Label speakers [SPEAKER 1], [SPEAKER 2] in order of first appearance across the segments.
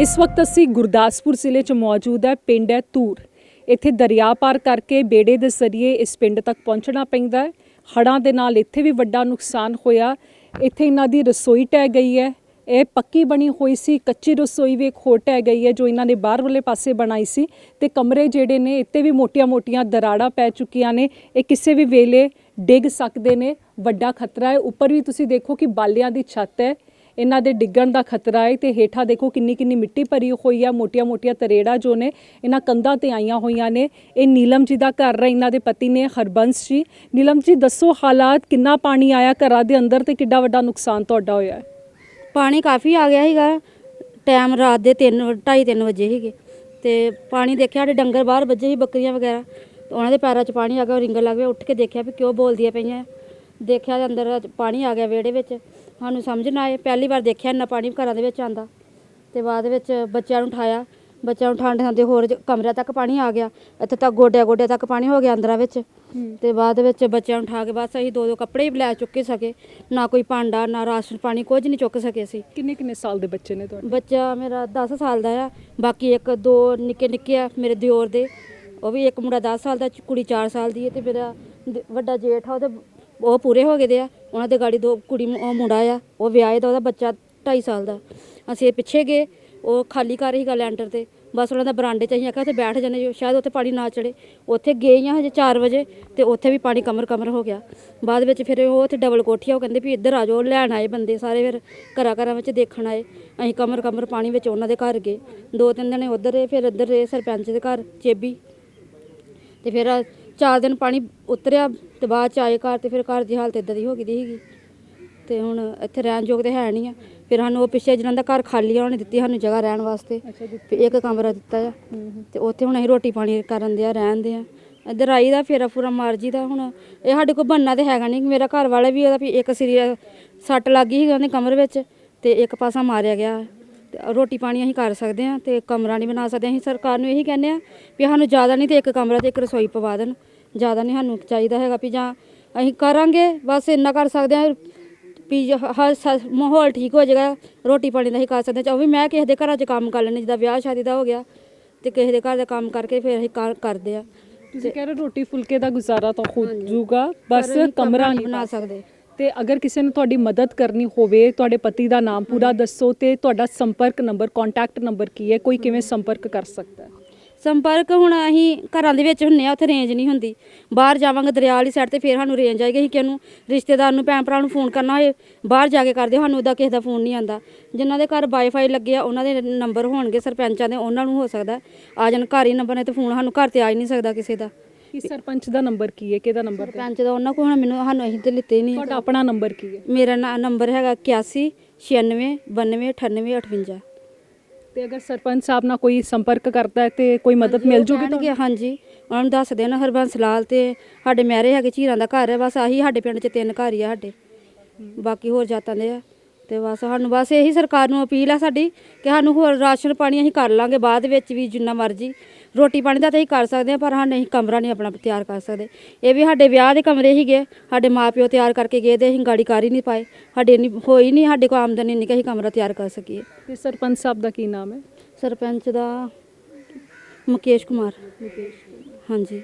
[SPEAKER 1] ਇਸ ਵਕਤ ਅਸੀਂ ਗੁਰਦਾਸਪੁਰ ਜ਼ਿਲ੍ਹੇ 'ਚ ਮੌਜੂਦ ਹੈ, ਪਿੰਡ ਹੈ ਧੂਰ। ਇੱਥੇ ਦਰਿਆ ਪਾਰ ਕਰਕੇ ਬੇੜੇ ਦੇ ਜ਼ਰੀਏ ਇਸ ਪਿੰਡ ਤੱਕ ਪਹੁੰਚਣਾ ਪੈਂਦਾ ਹੈ। ਹੜ੍ਹਾਂ ਦੇ ਨਾਲ ਇੱਥੇ ਵੀ ਵੱਡਾ ਨੁਕਸਾਨ ਹੋਇਆ। ਇੱਥੇ ਇਹਨਾਂ ਦੀ ਰਸੋਈ ਟਹਿ ਗਈ ਹੈ। ਇਹ ਪੱਕੀ ਬਣੀ ਹੋਈ ਸੀ, ਕੱਚੀ ਰਸੋਈ ਵੀ ਇੱਕ ਹੋਰ ਟਹਿ ਗਈ ਹੈ ਜੋ ਇਹਨਾਂ ਨੇ ਬਾਹਰ ਵਾਲੇ ਪਾਸੇ ਬਣਾਈ ਸੀ ਤੇ ਕਮਰੇ ਜਿਹੜੇ ਨੇ ਇੱਥੇ ਵੀ ਮੋਟੀਆਂ-ਮੋਟੀਆਂ ਦਰਾੜਾਂ ਪੈ ਚੁੱਕੀਆਂ ਨੇ। ਇਹ ਕਿਸੇ ਵੀ ਵੇਲੇ ਡਿੱਗ ਸਕਦੇ ਨੇ। ਵੱਡਾ ਖਤਰਾ ਹੈ। ਉੱਪਰ ਵੀ ਤੁਸੀਂ ਦੇਖੋ ਕਿ ਬਾਲਿਆਂ ਦੀ ਛੱਤ ਹੈ। ਇਹਨਾਂ ਦੇ ਡਿੱਗਣ ਦਾ ਖਤਰਾ ਹੈ ਤੇ ਹੇਠਾਂ ਦੇਖੋ ਕਿੰਨੀ ਕਿੰਨੀ ਮਿੱਟੀ ਭਰੀ ਹੋਈ ਆ ਮੋਟੀਆਂ-ਮੋਟੀਆਂ ਤਰੇੜਾ ਜੋ ਨੇ ਇਹਨਾਂ ਕੰਧਾਂ ਤੇ ਆਈਆਂ ਹੋਈਆਂ ਨੇ। ਇਹ ਨੀਲਮ ਜੀ ਦਾ ਘਰ ਹੈ ਇਹਨਾਂ ਦੇ ਪਤੀ ਨੇ, ਹਰਬੰਸ ਜੀ। ਨੀਲਮ ਜੀ, ਦੱਸੋ ਹਾਲਾਤ, ਕਿੰਨਾ ਪਾਣੀ ਆਇਆ ਘਰਾਂ ਦੇ ਅੰਦਰ ਤੇ ਕਿੱਡਾ ਵੱਡਾ ਨੁਕਸਾਨ ਤੁਹਾਡਾ ਹੋਇਆ?
[SPEAKER 2] ਪਾਣੀ ਕਾਫੀ ਆ ਗਿਆ ਸੀਗਾ। ਟਾਈਮ ਰਾਤ ਦੇ 3 2:30 3 ਵਜੇ ਸੀਗੇ। ਤੇ ਪਾਣੀ ਦੇਖਿਆ ਸਾਡੇ ਡੰਗਰ ਬਾਹਰ ਵੱਜੇ ਸੀ ਬੱਕਰੀਆਂ ਵਗੈਰਾ। ਤੇ ਉਹਨਾਂ ਦੇ ਪੈਰਾਂ 'ਚ ਪਾਣੀ ਆ ਗਿਆ ਰਿੰਗਣ ਲੱਗ ਪਿਆ ਉੱਠ ਕੇ ਦੇਖਿਆ ਵੀ ਕਿਉਂ ਬੋਲਦੀਆਂ ਪਈਆਂ। ਦੇਖਿਆ ਅੰਦਰ ਪਾਣੀ ਆ ਗਿਆ ਵਿਹੜੇ ਵਿੱਚ। ਸਾਨੂੰ ਸਮਝ ਨਾ ਆਏ। ਪਹਿਲੀ ਵਾਰ ਦੇਖਿਆ ਇੰਨਾ ਪਾਣੀ ਘਰਾਂ ਦੇ ਵਿੱਚ ਆਂਦਾ ਤੇ ਬਾਅਦ ਵਿੱਚ ਬੱਚਿਆਂ ਨੂੰ ਉਠਾਇਆ। ਬੱਚਿਆਂ ਨੂੰ ਉਠਾਉਂਦੇ ਜਾਂਦੇ ਹੋਰ ਜ- ਕਮਰਿਆਂ ਤੱਕ ਪਾਣੀ ਆ ਗਿਆ। ਇੱਥੇ ਤੱਕ ਗੋਡਿਆਂ ਗੋਡਿਆਂ ਤੱਕ ਪਾਣੀ ਹੋ ਗਿਆ ਅੰਦਰਾਂ ਵਿੱਚ। ਤੇ ਬਾਅਦ ਵਿੱਚ ਬੱਚਿਆਂ ਨੂੰ ਉਠਾ ਕੇ ਬਸ ਅਸੀਂ ਦੋ ਦੋ ਕੱਪੜੇ ਹੀ ਲੈ ਚੁੱਕੇ ਸਕੇ। ਨਾ ਕੋਈ ਭਾਂਡਾ ਨਾ ਰਾਸ਼ਨ ਪਾਣੀ ਕੁਝ ਨਹੀਂ ਚੁੱਕ ਸਕੇ ਅਸੀਂ।
[SPEAKER 1] ਕਿੰਨੇ ਕਿੰਨੇ ਸਾਲ ਦੇ ਬੱਚੇ ਨੇ ਤੁਹਾਡੇ?
[SPEAKER 2] ਬੱਚਾ ਮੇਰਾ 10 ਸਾਲ ਦਾ ਆ। ਬਾਕੀ ਇੱਕ ਦੋ ਨਿੱਕੇ ਨਿੱਕੇ ਆ ਮੇਰੇ ਦਿਓਰ ਦੇ। ਉਹ ਵੀ ਇੱਕ ਮੁੰਡਾ 10 ਸਾਲ ਦਾ ਚ- ਕੁੜੀ 4 ਸਾਲ ਦੀ ਹੈ ਤੇ ਮੇਰਾ ਦ- ਵੱਡਾ ਜੇਠ ਆ ਉਹਦੇ ਉਹ ਪੂਰੇ ਹੋ ਗਏ ਦੇ ਆ। ਉਹਨਾਂ ਦੇ ਗਾੜੀ ਦੋ ਕੁੜੀ ਮੁ- ਉਹ ਮੁੰਡਾ ਆ, ਉਹ ਵਿਆਹੇ ਦਾ ਉਹਦਾ ਬੱਚਾ 2.5 ਸਾਲ ਦਾ। ਅਸੀਂ ਇਹ ਪਿੱਛੇ ਗਏ, ਉਹ ਖਾਲੀ ਕਰ ਰਹੀ ਗਾ ਲੈਂਟਰ ਤੇ। ਬਸ ਉਹਨਾਂ ਦਾ ਬਰਾਂਡੇ ਚ ਅਸੀਂ ਆਖਿਆ ਉੱਥੇ ਬੈਠ ਜਾਂਦੇ ਜੋ, ਸ਼ਾਇਦ ਉੱਥੇ ਪਾਣੀ ਨਾ ਚੜੇ ਉੱਥੇ ਗਏ ਹੀ ਹਜੇ 4 ਵਜੇ ਤੇ ਉੱਥੇ ਵੀ ਪਾਣੀ ਕਮਰ ਕਮਰ ਹੋ ਗਿਆ। ਬਾਅਦ ਵਿੱਚ ਫਿਰ ਉਹ ਉੱਥੇ ਡਬਲ ਕੋਠੀ ਆ, ਉਹ ਕਹਿੰਦੇ ਵੀ ਇੱਧਰ ਆ ਜਾਓ, ਲੈਣ ਆਏ ਬੰਦੇ ਸਾਰੇ ਫਿਰ ਘਰਾਂ ਘਰਾਂ ਵਿੱਚ ਦੇਖਣ ਆਏ। ਅਸੀਂ ਕਮਰ ਕਮਰ ਪਾਣੀ ਵਿੱਚ ਉਹਨਾਂ ਦੇ ਘਰ ਗਏ। ਦੋ ਤਿੰਨ ਦਿਨ ਉੱਧਰ ਰਹੇ, ਫਿਰ ਇੱਧਰ ਰਹੇ ਸਰਪੰਚ ਦੇ ਘਰ, ਚੇਬੀ। ਤੇ ਫਿਰ ਚਾਰ ਦਿਨ ਪਾਣੀ ਉਤਰਿਆ ਤੇ ਬਾਅਦ ਚ ਆਏ ਘਰ ਤੇ ਫਿਰ ਘਰ ਦੀ ਹਾਲਤ ਇਦਾਂ ਦੀ ਹੋ ਗਈ ਦੀ ਸੀਗੀ। ਤੇ ਹੁਣ ਇੱਥੇ ਰਹਿਣ ਯੋਗ ਤੇ ਹੈ ਨਹੀਂ ਆ। ਫਿਰ ਸਾਨੂੰ ਉਹ ਪਿੱਛੇ ਜਿਹਨਾਂ ਦਾ ਘਰ ਖਾਲੀ ਆ ਉਹਨੇ ਦਿੱਤੀ ਸਾਨੂੰ ਜਗ੍ਹਾ ਰਹਿਣ ਵਾਸਤੇ। ਫਿਰ ਇੱਕ ਕਮਰਾ ਦਿੱਤਾ ਆ। ਤੇ ਉੱਥੇ ਹੁਣ ਅਸੀਂ ਰੋਟੀ ਪਾਣੀ ਕਰਨ ਦੇ ਆ ਰਹਿਣ ਦੇ ਆ। ਇੱਧਰ ਆਈ ਦਾ ਫੇਰਾ ਫੂਰਾ ਮਾਰ ਜੀ ਦਾ ਹੁਣ। ਇਹ ਸਾਡੇ ਕੋਲ ਬੰਨਾ ਤੇ ਹੈਗਾ ਨਹੀਂ ਮੇਰਾ ਘਰ ਵਾਲਾ ਵੀ ਉਹਦਾ ਵੀ ਇੱਕ ਸਿਰੀ ਸੱਟ ਲੱਗ ਗਈ ਸੀ ਉਹਦੇ ਕਮਰ ਵਿੱਚ ਤੇ ਇੱਕ ਪਾਸਾ ਮਾਰਿਆ ਗਿਆ। ਤੇ ਰੋਟੀ ਪਾਣੀ ਅਸੀਂ ਕਰ ਸਕਦੇ ਆ ਤੇ ਕਮਰਾ ਨਹੀਂ ਬਣਾ ਸਕਦੇ। ਅਸੀਂ ਸਰਕਾਰ ਨੂੰ ਇਹੀ ਕਹਿੰਦੇ ਆ ਵੀ ਸਾਨੂੰ ਜ਼ਿਆਦਾ ਨਹੀਂ ਤੇ ਇੱਕ ਕਮਰਾ ਤੇ ਇੱਕ ਰਸੋਈ ਪਵਾ ਦੇਣ। ਜ਼ਿਆਦਾ ਨਹੀਂ ਸਾਨੂੰ ਚਾਹੀਦਾ ਹੈਗਾ ਵੀ ਜਾਂ ਅਸੀਂ ਕਰਾਂਗੇ ਬਸ ਇੰਨਾ ਕਰ ਸਕਦੇ ਆ ਵੀ ਹਰ ਸ- ਮਾਹੌਲ ਠੀਕ ਹੋ ਜਾਏਗਾ ਰੋਟੀ ਪਾਣੀ ਦਾ ਹੀ ਕਰ ਸਕਦੇ ਹਾਂ। ਚਾਹੇ ਉਹ ਵੀ ਮੈਂ ਕਿਸੇ ਦੇ ਘਰਾਂ 'ਚ ਕੰਮ ਕਰ ਲੈਂਦੀ ਜਿੱਦਾਂ ਵਿਆਹ ਸ਼ਾਦੀ ਦਾ ਹੋ ਗਿਆ ਤੇ ਕਿਸੇ ਦੇ ਘਰ ਦਾ ਕੰਮ ਕਰਕੇ ਫਿਰ ਅਸੀਂ ਕਰ- ਕਰਦੇ ਆ
[SPEAKER 1] ਤੁਸੀਂ ਕਹਿ ਰਹੇ ਹੋ ਰੋਟੀ ਫੁਲਕੇ ਦਾ ਗੁਜ਼ਾਰਾ ਤਾਂ ਹੋ ਜਾਊਗਾ ਬਸ
[SPEAKER 2] ਪਰ ਅਸੀਂ
[SPEAKER 1] ਕਮਰਾ ਨਹੀਂ
[SPEAKER 2] ਬਣਾ ਸਕਦੇ।
[SPEAKER 1] ਤੇ ਅਗਰ ਕਿਸੇ ਨੇ ਤੁਹਾਡੀ ਮਦਦ ਕਰਨੀ ਹੋਵੇ ਤੁਹਾਡੇ ਪਤੀ ਦਾ ਨਾਮ ਪੂਰਾ ਦੱਸੋ ਤੇ ਤੁਹਾਡਾ ਸੰਪਰਕ ਨੰਬਰ ਕੰਟੈਕਟ ਨੰਬਰ ਕੀ ਹੈ ਕੋਈ ਕਿਵੇਂ ਸੰਪਰਕ ਕਰ ਸਕਦਾ ਹੈ?
[SPEAKER 2] ਸੰਪਰਕ ਹੁਣ ਅਸੀਂ ਘਰਾਂ ਦੇ ਵਿੱਚ ਹੁੰਨੇ ਆ ਉੱਥੇ ਰੇਂਜ ਨਹੀਂ ਹੁੰਦੀ। ਬਾਹਰ ਜਾਵਾਂਗੇ ਦਰਿਆ ਵਾਲੀ ਸਾਈਡ ਤੇ ਫਿਰ ਸਾਨੂੰ ਰੇਂਜ ਆਏਗੀ ਅਸੀਂ ਕਿਹਨੂੰ ਰਿਸ਼ਤੇਦਾਰ ਨੂੰ ਭੈਣ ਭਰਾ ਨੂੰ ਫੋਨ ਕਰਨਾ ਹੋਏ ਬਾਹਰ ਜਾ ਕੇ ਕਰਦੇ ਸਾਨੂੰ ਉਹਦਾ ਕਿਸੇ ਦਾ ਫੋਨ ਨਹੀਂ ਆਂਦਾ ਜਿਨ੍ਹਾਂ ਦੇ ਘਰ ਵਾਈਫਾਈ ਲੱਗੇ ਆ ਉਹਨਾਂ ਦੇ ਨੰਬਰ ਹੋਣਗੇ ਸਰਪੰਚਾਂ ਦੇ ਉਹਨਾਂ ਨੂੰ ਹੋ ਸਕਦਾ। ਆ ਜਾਣ ਘਰ ਹੀ ਨੰਬਰ ਨੇ ਤੇ ਫੋਨ ਸਾਨੂੰ ਘਰ ਤੇ ਆ ਹੀ ਨਹੀਂ ਸਕਦਾ ਕਿਸੇ ਦਾ।
[SPEAKER 1] ਕੀ ਸਰਪੰਚ ਦਾ ਨੰਬਰ ਕੀ ਹੈ? ਕਿਹਦਾ ਨੰਬਰ
[SPEAKER 2] ਸਰਪੰਚ ਦਾ ਉਹਨਾਂ ਕੋਲ ਹੁਣ ਮੈਨੂੰ ਸਾਨੂੰ ਅਸੀਂ ਤੇ ਲਿੱਤੇ ਨਹੀਂ।
[SPEAKER 1] ਤੁਹਾਡਾ ਆਪਣਾ ਨੰਬਰ ਕੀ ਹੈ?
[SPEAKER 2] ਮੇਰਾ ਨੰਬਰ ਹੈਗਾ 81 96 92 98 58
[SPEAKER 1] ਤੇ ਅਗਰ ਸਰਪੰਚ ਸਾਹਿਬ ਨਾਲ ਕੋਈ ਸੰਪਰਕ ਕਰਦਾ ਹੈ ਤੇ ਕੋਈ ਮਦਦ ਮਿਲ ਜੂਗੀ
[SPEAKER 2] ਕਹਿਣਗੇ ਹਾਂਜੀ। ਉਹਨਾਂ ਨੂੰ ਦੱਸ ਦੇਣਾ ਹਰਬੰਸ ਲਾਲ ਤੇ ਸਾਡੇ ਮਹਿਰੇ ਹੈਗੇ ਝੀਰਾਂ ਦਾ ਘਰ ਹੈ ਬਸ ਆਹੀ ਸਾਡੇ ਪਿੰਡ 'ਚ ਤਿੰਨ ਘਰ ਹੀ ਆ ਸਾਡੇ। ਬਾਕੀ ਹੋਰ ਜਾਤਾਂ ਦੇ ਆ। ਤੇ ਬਸ ਸਾਨੂੰ ਬਸ ਇਹੀ ਸਰਕਾਰ ਨੂੰ ਅਪੀਲ ਆ ਸਾਡੀ ਕਿ ਸਾਨੂੰ ਹੋਰ ਰਾਸ਼ਨ ਪਾਣੀ ਅਸੀਂ ਕਰ ਲਾਂਗੇ ਬਾਅਦ ਵਿੱਚ ਵੀ ਜਿੰਨਾ ਮਰਜ਼ੀ ਰੋਟੀ ਪਾਣੀ ਦਾ ਤਾਂ ਅਸੀਂ ਕਰ ਸਕਦੇ ਹਾਂ ਪਰ ਹਾਂ ਨਹੀਂ ਕਮਰਾ ਨਹੀਂ ਆਪਣਾ ਤਿਆਰ ਕਰ ਸਕਦੇ। ਇਹ ਵੀ ਸਾਡੇ ਵਿਆਹ ਦੇ ਕਮਰੇ ਸੀਗੇ ਸਾਡੇ ਮਾਪਿਓ ਤਿਆਰ ਕਰਕੇ ਗਏ ਤੇ ਅਸੀਂ ਗਾੜੀ ਕਰ ਹੀ ਨਹੀਂ ਪਾਏ। ਸਾਡੇ ਨਹੀਂ ਹੋਈ ਨਹੀਂ ਸਾਡੇ ਕੋਲ ਆਮਦਨੀ ਨਹੀਂ ਕਿ ਅਸੀਂ ਕਮਰਾ ਤਿਆਰ ਕਰ ਸਕੀਏ।
[SPEAKER 1] ਤੇ ਸਰਪੰਚ ਸਾਹਿਬ ਦਾ ਕੀ ਨਾਮ ਹੈ?
[SPEAKER 2] ਸਰਪੰਚ ਦਾ ਮੁਕੇਸ਼ ਕੁਮਾਰ। ਹਾਂਜੀ।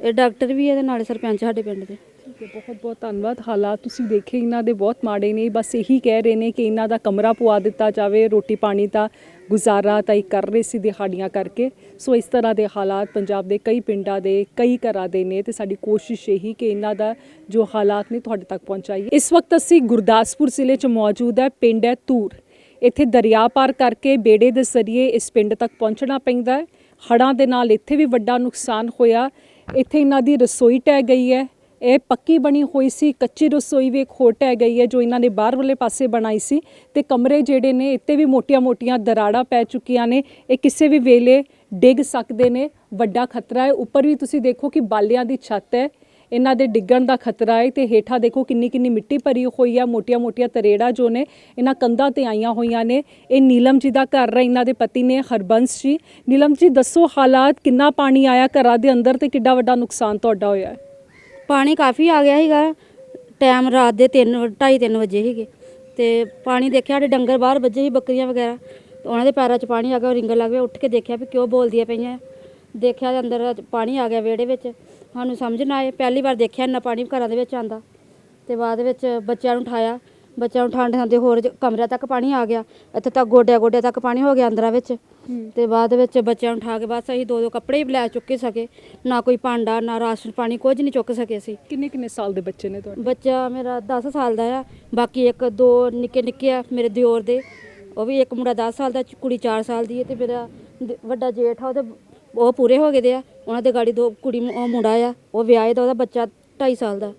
[SPEAKER 2] ਇਹ ਡਾਕਟਰ ਵੀ ਇਹਦੇ ਨਾਲ ਸਰਪੰਚ ਸਾਡੇ ਪਿੰਡ ਦੇ।
[SPEAKER 1] ਠੀਕ ਬਹੁਤ ਬਹੁਤ ਧੰਨਵਾਦ। ਹਾਲਾਤ ਤੁਸੀਂ ਦੇਖੇ, ਇਹਨਾਂ ਦੇ ਬਹੁਤ ਮਾੜੇ ਨੇ। ਬਸ ਇਹੀ ਕਹਿ ਰਹੇ ਨੇ ਕਿ ਇਹਨਾਂ ਦਾ ਕਮਰਾ ਪਵਾ ਦਿੱਤਾ ਜਾਵੇ, ਰੋਟੀ ਪਾਣੀ ਦਾ ਗੁਜ਼ਾਰਾ ਤਾਂ ਇਹ ਕਰ ਰਹੇ ਸੀ ਦਿਹਾੜੀਆਂ ਕਰਕੇ। ਸੋ ਇਸ ਤਰ੍ਹਾਂ ਦੇ ਹਾਲਾਤ ਪੰਜਾਬ ਦੇ ਕਈ ਪਿੰਡਾਂ ਦੇ, ਕਈ ਘਰਾਂ ਦੇ ਨੇ ਤੇ ਸਾਡੀ ਕੋਸ਼ਿਸ਼ ਇਹੀ ਕਿ ਇਹਨਾਂ ਦਾ ਜੋ ਹਾਲਾਤ ਨੇ ਤੁਹਾਡੇ ਤੱਕ ਪਹੁੰਚਾਈਏ। ਇਸ ਵਕਤ ਅਸੀਂ ਗੁਰਦਾਸਪੁਰ ਜ਼ਿਲ੍ਹੇ 'ਚ ਮੌਜੂਦ ਹੈ, ਪਿੰਡ ਹੈ ਧੂਰ ਇੱਥੇ ਦਰਿਆ ਪਾਰ ਕਰਕੇ ਬੇੜੇ ਦੇ ਜ਼ਰੀਏ ਇਸ ਪਿੰਡ ਤੱਕ ਪਹੁੰਚਣਾ ਪੈਂਦਾ ਹੈ। ਹੜ੍ਹਾਂ ਦੇ ਨਾਲ ਇੱਥੇ ਵੀ ਵੱਡਾ ਨੁਕਸਾਨ ਹੋਇਆ। ਇੱਥੇ ਇਹਨਾਂ ਦੀ ਰਸੋਈ ਟਹਿ ਗਈ ਹੈ। ਇਹ ਪੱਕੀ ਬਣੀ ਹੋਈ ਸੀ, ਕੱਚੀ ਰਸੋਈ ਵੀ ਇੱਕ ਹੋਰ ਟਹਿ ਗਈ ਹੈ ਜੋ ਇਹਨਾਂ ਨੇ ਬਾਹਰ ਵਾਲੇ ਪਾਸੇ ਬਣਾਈ ਸੀ ਤੇ ਕਮਰੇ ਜਿਹੜੇ ਨੇ ਇੱਥੇ ਵੀ ਮੋਟੀਆਂ-ਮੋਟੀਆਂ ਦਰਾੜਾਂ ਪੈ ਚੁੱਕੀਆਂ ਨੇ, ਇਹ ਕਿਸੇ ਵੀ ਵੇਲੇ ਡਿੱਗ ਸਕਦੇ ਨੇ, ਵੱਡਾ ਖਤਰਾ ਹੈ। ਉੱਪਰ ਵੀ ਤੁਸੀਂ ਦੇਖੋ ਕਿ ਬਾਲਿਆਂ ਦੀ ਛੱਤ ਹੈ, ਇਹਨਾਂ ਦੇ ਡਿੱਗਣ ਦਾ ਖਤਰਾ ਹੈ ਤੇ ਹੇਠਾਂ ਦੇਖੋ ਕਿੰਨੀ ਕਿੰਨੀ ਮਿੱਟੀ ਭਰੀ ਹੋਈ ਆ, ਮੋਟੀਆਂ-ਮੋਟੀਆਂ ਤਰੇੜਾ ਜੋ ਨੇ, ਇਹਨਾਂ ਕੰਧਾਂ ਤੇ ਆਈਆਂ ਹੋਈਆਂ ਨੇ। ਇਹ ਨੀਲਮ ਜੀ ਦਾ ਘਰ ਹੈ, ਇਹਨਾਂ ਦੇ ਪਤੀ ਨੇ, ਹਰਬੰਸ ਜੀ। ਨੀਲਮ ਜੀ, ਦੱਸੋ ਹਾਲਾਤ, ਕਿੰਨਾ ਪਾਣੀ ਆਇਆ ਘਰਾਂ ਦੇ ਅੰਦਰ ਤੇ ਕਿੱਡਾ ਵੱਡਾ ਨੁਕਸਾਨ ਤੁਹਾਡਾ ਹੋਇਆ ਹੈ?
[SPEAKER 2] ਪਾਣੀ ਕਾਫੀ ਆ ਗਿਆ ਸੀਗਾ ਟਾਈਮ ਰਾਤ ਦੇ 3 2:30 3 ਵਜੇ ਸੀਗੇ। ਤੇ ਪਾਣੀ ਦੇਖਿਆ ਸਾਡੇ ਡੰਗਰ ਬਾਹਰ ਵੱਜੇ ਸੀ ਬੱਕਰੀਆਂ ਵਗੈਰਾ, ਤੇ ਉਹਨਾਂ ਦੇ ਪੈਰਾਂ 'ਚ ਪਾਣੀ ਆ ਗਿਆ ਰਿੰਗਣ ਲੱਗ ਪਿਆ ਉੱਠ ਕੇ ਦੇਖਿਆ ਵੀ ਕਿਉਂ ਬੋਲਦੀਆਂ ਪਈਆਂ। ਦੇਖਿਆ ਤੇ ਅੰਦਰ ਪਾਣੀ ਆ ਗਿਆ ਵਿਹੜੇ ਵਿੱਚ, ਸਾਨੂੰ ਸਮਝ ਨਾ ਆਏ, ਪਹਿਲੀ ਵਾਰ ਦੇਖਿਆ ਇੰਨਾ ਪਾਣੀ ਘਰਾਂ ਦੇ ਵਿੱਚ ਆਂਦਾ ਤੇ ਬਾਅਦ ਵਿੱਚ ਬੱਚਿਆਂ ਨੂੰ ਉਠਾਇਆ ਬੱਚਿਆਂ ਨੂੰ ਉਠਾਉਣ ਦੇ ਹੋਰ ਜ- ਕਮਰਿਆਂ ਤੱਕ ਪਾਣੀ ਆ ਗਿਆ ਇੱਥੇ ਤੱਕ ਗੋਡਿਆਂ ਗੋਡਿਆਂ ਤੱਕ ਪਾਣੀ ਹੋ ਗਿਆ ਅੰਦਰਾਂ ਵਿੱਚ। ਤੇ ਬਾਅਦ ਵਿੱਚ ਬੱਚਿਆਂ ਨੂੰ ਉਠਾ ਕੇ ਬਸ ਅਸੀਂ ਦੋ ਦੋ ਕੱਪੜੇ ਵੀ ਲੈ ਚੁੱਕੇ ਸਕੇ ਨਾ ਕੋਈ ਭਾਂਡਾ ਨਾ ਰਾਸ਼ਨ ਪਾਣੀ ਕੁਝ ਨਹੀਂ ਚੁੱਕ ਸਕੇ ਅਸੀਂ।
[SPEAKER 1] ਕਿੰਨੇ ਕਿੰਨੇ ਸਾਲ ਦੇ ਬੱਚੇ ਨੇ ਤੁਹਾਡੇ?
[SPEAKER 2] ਬੱਚਾ ਮੇਰਾ 10 ਸਾਲ ਦਾ ਆ ਬਾਕੀ ਇੱਕ ਦੋ ਨਿੱਕੇ ਨਿੱਕੇ ਆ ਮੇਰੇ ਦਿਓਰ ਦੇ। ਉਹ ਵੀ ਇੱਕ ਮੁੰਡਾ 10 ਸਾਲ ਦਾ ਚ- ਕੁੜੀ 4 ਸਾਲ ਦੀ ਹੈ ਤੇ ਮੇਰਾ ਦ- ਵੱਡਾ ਜੇਠ ਆ ਉਹਦੇ ਉਹ ਪੂਰੇ ਹੋ ਗਏ ਦੇ ਆ। ਉਹਨਾਂ ਦੇ ਗਾੜੀ ਦੋ ਕੁੜੀ ਮੁ- ਉਹ ਮੁੰਡਾ ਆ ਉਹ ਵਿਆਹੇ ਦਾ ਉਹਦਾ ਬੱਚਾ 2.5 ਸਾਲ ਦਾ।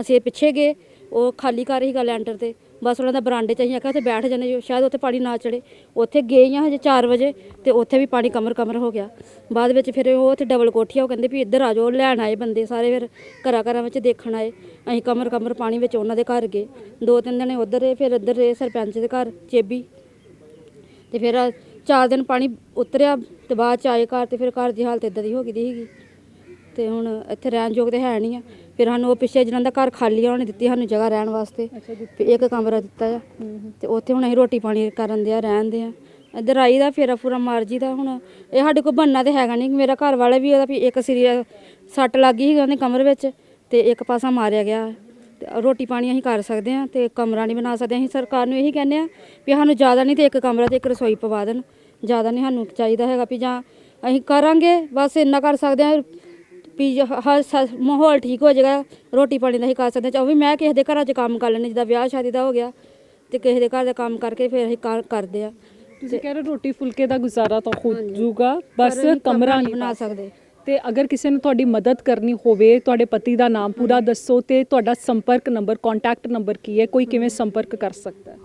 [SPEAKER 2] ਅਸੀਂ ਪਿੱਛੇ ਗਏ ਉਹ ਖਾਲੀ ਕਰ ਰਹੀ ਗਾ ਲੈਂਟਰ ਤੇ। ਬਸ ਉਹਨਾਂ ਦਾ ਬਰਾਂਡੇ 'ਚ ਅਸੀਂ ਆਖਿਆ ਉੱਥੇ ਬੈਠ ਜਾਂਦੇ, ਜੋ ਸ਼ਾਇਦ ਉੱਥੇ ਪਾਣੀ ਨਾ ਚੜੇ ਉੱਥੇ ਗਏ ਆ ਹਜੇ 4 ਵਜੇ ਤੇ ਉੱਥੇ ਵੀ ਪਾਣੀ ਕਮਰ ਕਮਰ ਹੋ ਗਿਆ। ਬਾਅਦ ਵਿੱਚ ਫਿਰ ਉਹ ਉੱਥੇ ਡਬਲ ਕੋਠੀ ਆ, ਉਹ ਕਹਿੰਦੇ ਵੀ ਇੱਧਰ ਆ ਜਾਓ, ਲੈਣ ਆਏ ਬੰਦੇ ਸਾਰੇ ਫਿਰ ਘਰਾਂ ਘਰਾਂ ਵਿੱਚ ਦੇਖਣ ਆਏ। ਅਸੀਂ ਕਮਰ ਕਮਰ ਪਾਣੀ ਵਿੱਚ ਉਹਨਾਂ ਦੇ ਘਰ ਗਏ। ਦੋ ਤਿੰਨ ਦਿਨ ਉੱਧਰ ਰਹੇ, ਫਿਰ ਇੱਧਰ ਰਹੇ ਸਰਪੰਚ ਦੇ ਘਰ, ਚੇਬੀ। ਤੇ ਫਿਰ ਚਾਰ ਦਿਨ ਪਾਣੀ ਉਤਰਿਆ ਤੇ ਬਾਅਦ ਚ ਆਏ ਘਰ ਤੇ ਫਿਰ ਘਰ ਦੀ ਹਾਲਤ ਇਦਾਂ ਦੀ ਹੋ ਗਈ ਦੀ ਸੀਗੀ। ਤੇ ਹੁਣ ਇੱਥੇ ਰਹਿਣ ਯੋਗ ਤੇ ਹੈ ਨਹੀਂ ਆ। ਫਿਰ ਸਾਨੂੰ ਉਹ ਪਿੱਛੇ ਜਿਹਨਾਂ ਦਾ ਘਰ ਖਾਲੀ ਆ ਉਹਨੇ ਦਿੱਤੀ ਸਾਨੂੰ ਜਗ੍ਹਾ ਰਹਿਣ ਵਾਸਤੇ। ਫਿਰ ਇੱਕ ਕਮਰਾ ਦਿੱਤਾ ਆ। ਤੇ ਉੱਥੇ ਹੁਣ ਅਸੀਂ ਰੋਟੀ ਪਾਣੀ ਕਰਨ ਦੇ ਆ ਰਹਿਣ ਦੇ ਆ। ਇੱਧਰ ਆਈ ਦਾ ਫੇਰਾ ਫੂਰਾ ਮਾਰ ਜੀ ਦਾ ਹੁਣ। ਇਹ ਸਾਡੇ ਕੋਲ ਬੰਨਾ ਤੇ ਹੈਗਾ ਨਹੀਂ ਮੇਰਾ ਘਰ ਵਾਲਾ ਵੀ ਉਹਦਾ ਵੀ ਇੱਕ ਸਿਰੀ ਸੱਟ ਲੱਗ ਗਈ ਸੀ ਉਹਦੇ ਕਮਰ ਵਿੱਚ ਤੇ ਇੱਕ ਪਾਸਾ ਮਾਰਿਆ ਗਿਆ। ਰੋਟੀ ਪਾਣੀ ਅਸੀਂ ਕਰ ਸਕਦੇ ਆ ਤੇ ਕਮਰਾ ਨਹੀਂ ਬਣਾ ਸਕਦੇ। ਅਸੀਂ ਸਰਕਾਰ ਨੂੰ ਇਹੀ ਕਹਿੰਦੇ ਆ ਵੀ ਸਾਨੂੰ ਜ਼ਿਆਦਾ ਨਹੀਂ ਤੇ ਇੱਕ ਕਮਰਾ ਤੇ ਇੱਕ ਰਸੋਈ ਪਵਾ ਦੇਣ। ਜ਼ਿਆਦਾ ਨਹੀਂ ਸਾਨੂੰ ਚਾਹੀਦਾ ਹੈਗਾ ਵੀ ਜਾਂ ਅਸੀਂ ਕਰਾਂਗੇ ਬਸ ਇੰਨਾ ਕਰ ਸਕਦੇ ਆ। ਵੀ ਜ- ਹ ਸ- ਮਾਹੌਲ ਠੀਕ ਹੋ ਜਾਏਗਾ ਰੋਟੀ ਪਾਣੀ ਦਾ ਹੀ ਕਰ ਸਕਦੇ ਹਾਂ। ਉਹ ਵੀ ਮੈਂ ਕਿਸੇ ਦੇ ਘਰਾਂ 'ਚ ਕੰਮ ਕਰ ਲੈਂਦੀ ਜਿੱਦਾਂ ਵਿਆਹ ਸ਼ਾਦੀ ਦਾ ਹੋ ਗਿਆ ਤੇ ਕਿਸੇ ਦੇ ਘਰ ਦਾ ਕੰਮ ਕਰਕੇ ਫਿਰ ਅਸੀਂ ਕਰ- ਕਰਦੇ ਆ
[SPEAKER 1] ਤੁਸੀਂ ਕਹਿ ਰਹੇ ਹੋ ਰੋਟੀ ਫੁਲਕੇ ਦਾ ਗੁਜ਼ਾਰਾ ਤਾਂ ਹੋ ਜਾਊਗਾ ਬਸ
[SPEAKER 2] ਪਰ ਅਸੀਂ
[SPEAKER 1] ਕਮਰਾ ਨਹੀਂ
[SPEAKER 2] ਬਣਾ
[SPEAKER 1] ਬਣਾ
[SPEAKER 2] ਸਕਦੇ।
[SPEAKER 1] ਤੇ ਅਗਰ ਕਿਸੇ ਨੇ ਤੁਹਾਡੀ ਮਦਦ ਕਰਨੀ ਹੋਵੇ ਤੁਹਾਡੇ ਪਤੀ ਦਾ ਨਾਮ ਪੂਰਾ ਦੱਸੋ ਤੇ ਤੁਹਾਡਾ ਸੰਪਰਕ ਨੰਬਰ ਕੰਟੈਕਟ ਨੰਬਰ ਕੀ ਹੈ ਕੋਈ ਕਿਵੇਂ ਸੰਪਰਕ ਕਰ ਸਕਦਾ ਹੈ?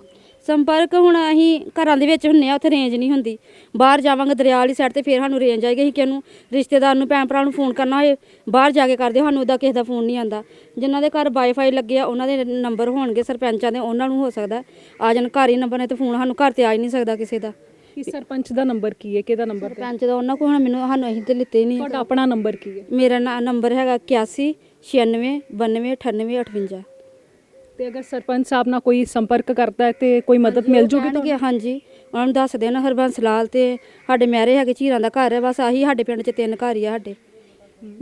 [SPEAKER 2] ਸੰਪਰਕ ਹੁਣ ਅਸੀਂ ਘਰਾਂ ਦੇ ਵਿੱਚ ਹੁੰਨੇ ਆ ਉੱਥੇ ਰੇਂਜ ਨਹੀਂ ਹੁੰਦੀ। ਬਾਹਰ ਜਾਵਾਂਗੇ ਦਰਿਆ ਵਾਲੀ ਸਾਈਡ ਤੇ ਫਿਰ ਸਾਨੂੰ ਰੇਂਜ ਆਏਗੀ ਅਸੀਂ ਕਿਹਨੂੰ ਰਿਸ਼ਤੇਦਾਰ ਨੂੰ ਭੈਣ ਭਰਾ ਨੂੰ ਫੋਨ ਕਰਨਾ ਹੋਏ ਬਾਹਰ ਜਾ ਕੇ ਕਰਦੇ ਸਾਨੂੰ ਉਹਦਾ ਕਿਸੇ ਦਾ ਫੋਨ ਨਹੀਂ ਆਂਦਾ ਜਿਨ੍ਹਾਂ ਦੇ ਘਰ ਵਾਈਫਾਈ ਲੱਗੇ ਆ ਉਹਨਾਂ ਦੇ ਨੰਬਰ ਹੋਣਗੇ ਸਰਪੰਚਾਂ ਦੇ ਉਹਨਾਂ ਨੂੰ ਹੋ ਸਕਦਾ। ਆ ਜਾਣ ਘਰ ਹੀ ਨੰਬਰ ਨੇ ਤੇ ਫੋਨ ਸਾਨੂੰ ਘਰ ਤੇ ਆ ਹੀ ਨਹੀਂ ਸਕਦਾ ਕਿਸੇ ਦਾ।
[SPEAKER 1] ਕੀ ਸਰਪੰਚ ਦਾ ਨੰਬਰ ਕੀ ਹੈ? ਕਿਹਦਾ ਨੰਬਰ
[SPEAKER 2] ਸਰਪੰਚ ਦਾ ਉਹਨਾਂ ਕੋਲ ਹੁਣ ਮੈਨੂੰ ਸਾਨੂੰ ਅਸੀਂ ਤੇ ਲਿੱਤੇ ਨਹੀਂ
[SPEAKER 1] ਤੁਹਾਡਾ ਆਪਣਾ ਨੰਬਰ ਕੀ ਹੈ?
[SPEAKER 2] ਮੇਰਾ ਨੰਬਰ ਹੈਗਾ 81 96 92 98 58
[SPEAKER 1] ਤੇ ਅਗਰ ਸਰਪੰਚ ਸਾਹਿਬ ਨਾਲ ਕੋਈ ਸੰਪਰਕ ਕਰਦਾ ਹੈ ਤੇ ਕੋਈ ਮਦਦ ਮਿਲ ਜੂਗੀ
[SPEAKER 2] ਕਹਿਣਗੇ ਹਾਂਜੀ। ਉਹਨਾਂ ਨੂੰ ਦੱਸ ਦੇਣਾ ਹਰਬੰਸ ਲਾਲ ਤੇ ਸਾਡੇ ਮਹਿਰੇ ਹੈਗੇ ਝੀਰਾਂ ਦਾ ਘਰ ਹੈ ਬਸ ਆਹੀ ਸਾਡੇ ਪਿੰਡ 'ਚ ਤਿੰਨ ਘਰ ਹੀ ਆ ਸਾਡੇ।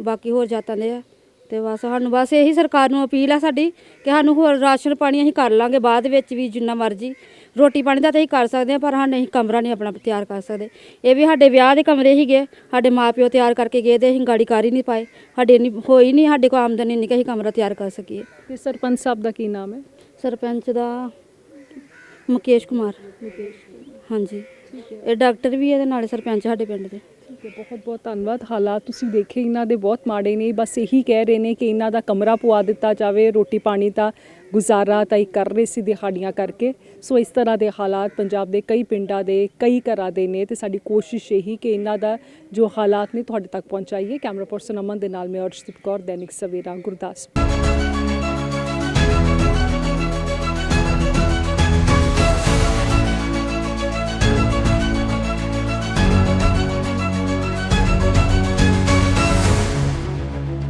[SPEAKER 2] ਬਾਕੀ ਹੋਰ ਜਾਤਾਂ ਦੇ ਆ। ਤੇ ਬਸ ਸਾਨੂੰ ਬਸ ਇਹੀ ਸਰਕਾਰ ਨੂੰ ਅਪੀਲ ਆ ਸਾਡੀ ਕਿ ਸਾਨੂੰ ਹੋਰ ਰਾਸ਼ਨ ਪਾਣੀ ਅਸੀਂ ਕਰ ਲਾਂਗੇ ਬਾਅਦ ਵਿੱਚ ਵੀ ਜਿੰਨਾ ਮਰਜ਼ੀ। ਰੋਟੀ ਪਾਣੀ ਦਾ ਤਾਂ ਅਸੀਂ ਕਰ ਸਕਦੇ ਹਾਂ ਪਰ ਹਾਂ ਨਹੀਂ ਕਮਰਾ ਨਹੀਂ ਆਪਣਾ ਤਿਆਰ ਕਰ ਸਕਦੇ। ਇਹ ਵੀ ਸਾਡੇ ਵਿਆਹ ਦੇ ਕਮਰੇ ਹੀਗੇ ਸਾਡੇ ਮਾਪਿਓ ਤਿਆਰ ਕਰਕੇ ਗਏ ਤੇ ਅਸੀਂ ਗਾੜੀ ਕਰ ਹੀ ਨਹੀਂ ਪਾਏ। ਸਾਡੇ ਨਹੀਂ ਹੋਈ ਨਹੀਂ ਸਾਡੇ ਕੋਲ ਆਮਦਨੀ ਨਹੀਂ ਕਿ ਅਸੀਂ ਕਮਰਾ ਤਿਆਰ ਕਰ ਸਕੀਏ।
[SPEAKER 1] ਤੇ ਸਰਪੰਚ ਸਾਹਿਬ ਦਾ ਕੀ ਨਾਮ ਹੈ?
[SPEAKER 2] ਸਰਪੰਚ ਦਾ ਮੁਕੇਸ਼ ਕੁਮਾਰ। ਹਾਂਜੀ। ਇਹ ਡਾਕਟਰ ਵੀ ਇਹਦੇ ਨਾਲੇ ਸਰਪੰਚ ਸਾਡੇ ਪਿੰਡ ਦੇ।
[SPEAKER 1] ਠੀਕ ਹੈ ਬਹੁਤ ਬਹੁਤ ਧੰਨਵਾਦ। ਹਾਲਾਤ ਤੁਸੀਂ ਦੇਖੇ, ਇਹਨਾਂ ਦੇ ਬਹੁਤ ਮਾੜੇ ਨੇ। ਬਸ ਇਹੀ ਕਹਿ ਰਹੇ ਨੇ ਕਿ ਇਹਨਾਂ ਦਾ ਕਮਰਾ ਪਵਾ ਦਿੱਤਾ ਜਾਵੇ, ਰੋਟੀ ਪਾਣੀ ਤਾਂ ਗੁਜ਼ਾਰਾ ਤਾਂ ਇਹ ਕਰ ਰਹੇ ਸੀ ਦਿਹਾੜੀਆਂ ਕਰਕੇ। ਸੋ ਇਸ ਤਰ੍ਹਾਂ ਦੇ ਹਾਲਾਤ ਪੰਜਾਬ ਦੇ ਕਈ ਪਿੰਡਾਂ ਦੇ, ਕਈ ਘਰਾਂ ਦੇ ਨੇ ਤੇ ਸਾਡੀ ਕੋਸ਼ਿਸ਼ ਇਹੀ ਕਿ ਇਹਨਾਂ ਦਾ ਜੋ ਹਾਲਾਤ ਨੇ ਤੁਹਾਡੇ ਤੱਕ ਪਹੁੰਚਾਈਏ। ਕੈਮਰਾ ਪਰਸਨ ਅਮਨ ਦੇ ਨਾਲ ਮੈਂ ਅਰਸ਼ਦੀਪ ਕੌਰ, ਦੈਨਿਕ ਸਵੇਰਾ, ਗੁਰਦਾਸਪੁਰ।